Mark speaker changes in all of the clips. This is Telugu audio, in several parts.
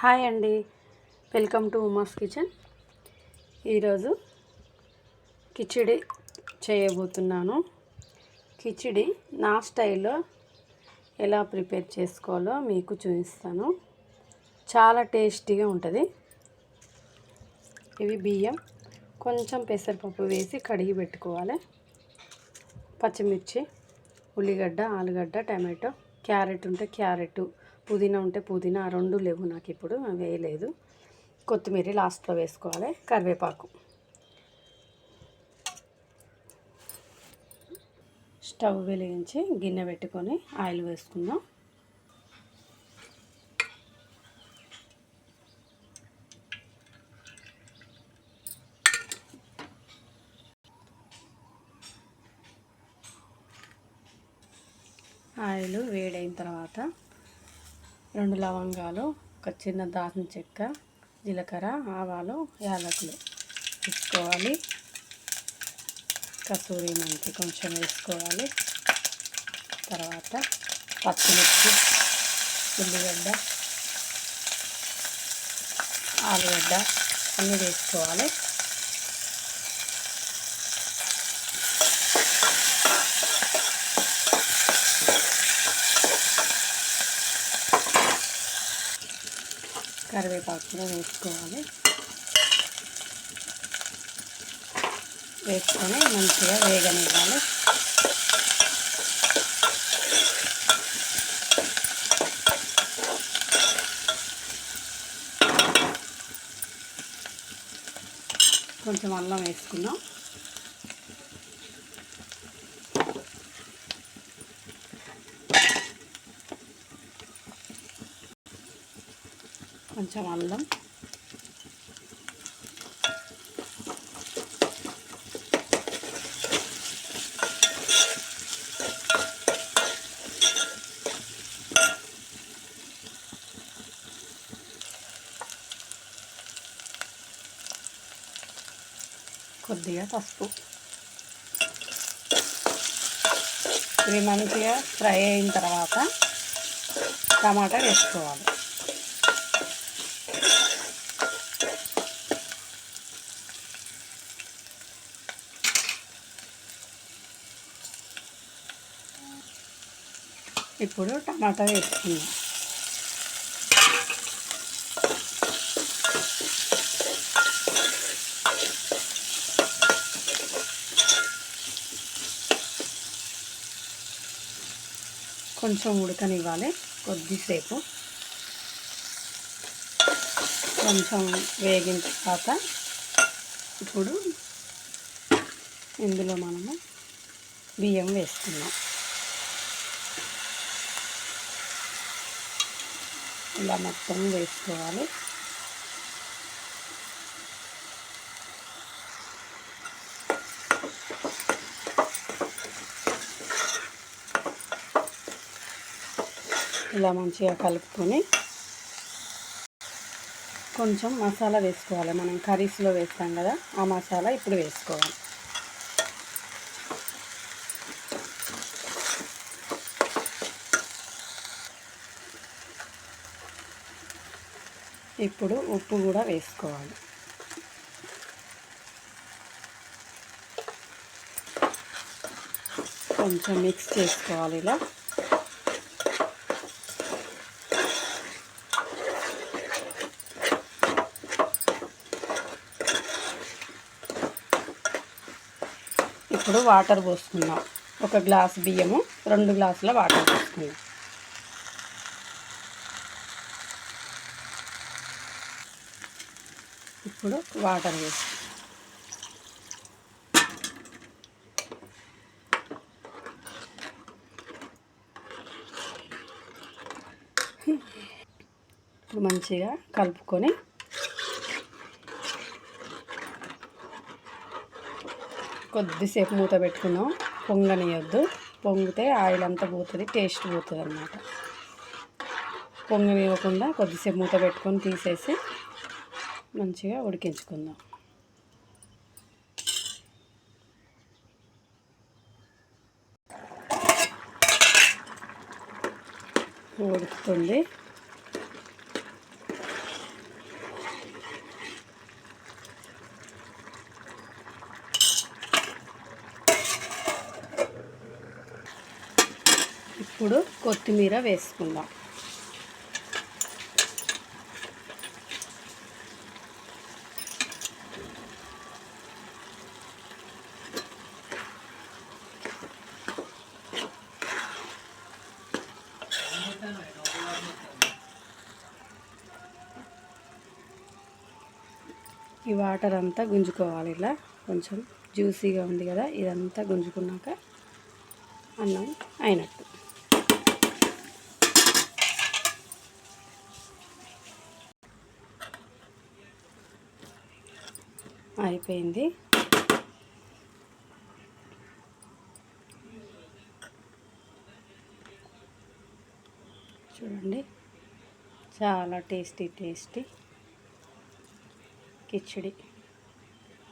Speaker 1: హాయ్ అండి. Welcome to Uma's kitchen. ఈరోజు కిచిడి చేయబోతున్నాను. కిచిడి నా స్టైల్లో ఎలా ప్రిపేర్ చేసుకోవాలో మీకు చూపిస్తాను. చాలా టేస్టీగా ఉంటుంది. ఇవి బియ్యం కొంచెం పెసరపప్పు వేసి కడిగి పెట్టుకోవాలి. పచ్చిమిర్చి ఉల్లిగడ్డ ఆలుగడ్డ టమాటో క్యారెట్ ఉంటే క్యారెట్ పుదీనా ఉంటే పుదీనా రెండు లేవు నాకు ఇప్పుడు వేయలేదు. కొత్తిమీర లాస్ట్లో వేసుకోవాలి కరివేపాకు. స్టవ్ వెలిగించి గిన్నె పెట్టుకొని ఆయిల్ వేసుకుందాం. ఆయిల్ వేడైన తర్వాత రెండు లవంగాలు ఒక చిన్న దాచిన చెక్క జీలకర్ర ఆవాలు యాలకులు వేసుకోవాలి. కసూరి మెంతి కొంచెం వేసుకోవాలి. తర్వాత పచ్చిమిర్చి ఉల్లిగడ్డ ఆలుగడ్డ అన్నీ వేసుకోవాలి. కరివేపాకు కూడా వేసుకోవాలి. వేసుకొని మంచిగా వేగనివ్వాలి. కొంచెం అల్లం వేసుకుందాం. కొంచెం అల్లం. కొద్దిగా పసుపు. ఇవి మంచిగా ఫ్రై అయిన తర్వాత టమాటా వేసుకోవాలి. ఇప్పుడు టమాటా వేసుకుందాం. కొంచెం ఉడకనివ్వాలి కొద్దిసేపు. కొంచెం వేగిన తర్వాత ఇప్పుడు ఇందులో మనము బియ్యం వేసుకున్నాం ఇలా మొత్తం వేసుకోవాలి. ఇలా మంచిగా కలుపుకొని కొంచెం మసాలా వేసుకోవాలి. మనం కర్రీస్లో వేస్తాం కదా ఆ మసాలా ఇప్పుడు వేసుకోవాలి. ఇప్పుడు ఉప్పు కూడా వేసుకోవాలి. కొంచెం మిక్స్ చేసుకోవాలి ఇలా. ఇప్పుడు వాటర్ పోసుకుందాం. ఒక గ్లాస్ బియ్యము రెండు గ్లాసుల వాటర్ పోసుకుందాం. ఇప్పుడు వాటర్ వేసి. ఇప్పుడు మంచిగా కలుపుకొని కొద్దిసేపు మూత పెట్టుకుందాం. పొంగనియొద్దు. పొంగితే ఆయిల్ అంతా పోతుంది టేస్ట్ పోతుంది అన్నమాట. పొంగనివ్వకుండా కొద్దిసేపు మూత పెట్టుకొని తీసేసి మంచిగా ఉడికించుకుందాం. ఉడుకుతుంది. ఇప్పుడు కొత్తిమీర వేసుకుందాం. ఈ వాటర్ అంతా గుంజుకోవాలి ఇలా. కొంచెం జ్యూసీగా ఉంది కదా ఇదంతా గుంజుకున్నాక అన్నం అయినట్టు. అయిపోయింది. చూడండి. చాలా టేస్టీ టేస్టీ. కిచిడి.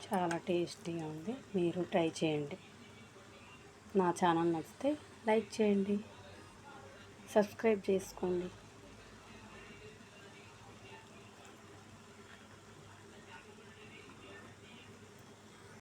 Speaker 1: చాలా టేస్టీగా ఉంది. మీరు ట్రై చేయండి. నా ఛానల్ నచ్చితే లైక్ చేయండి. సబ్స్క్రైబ్ చేసుకోండి.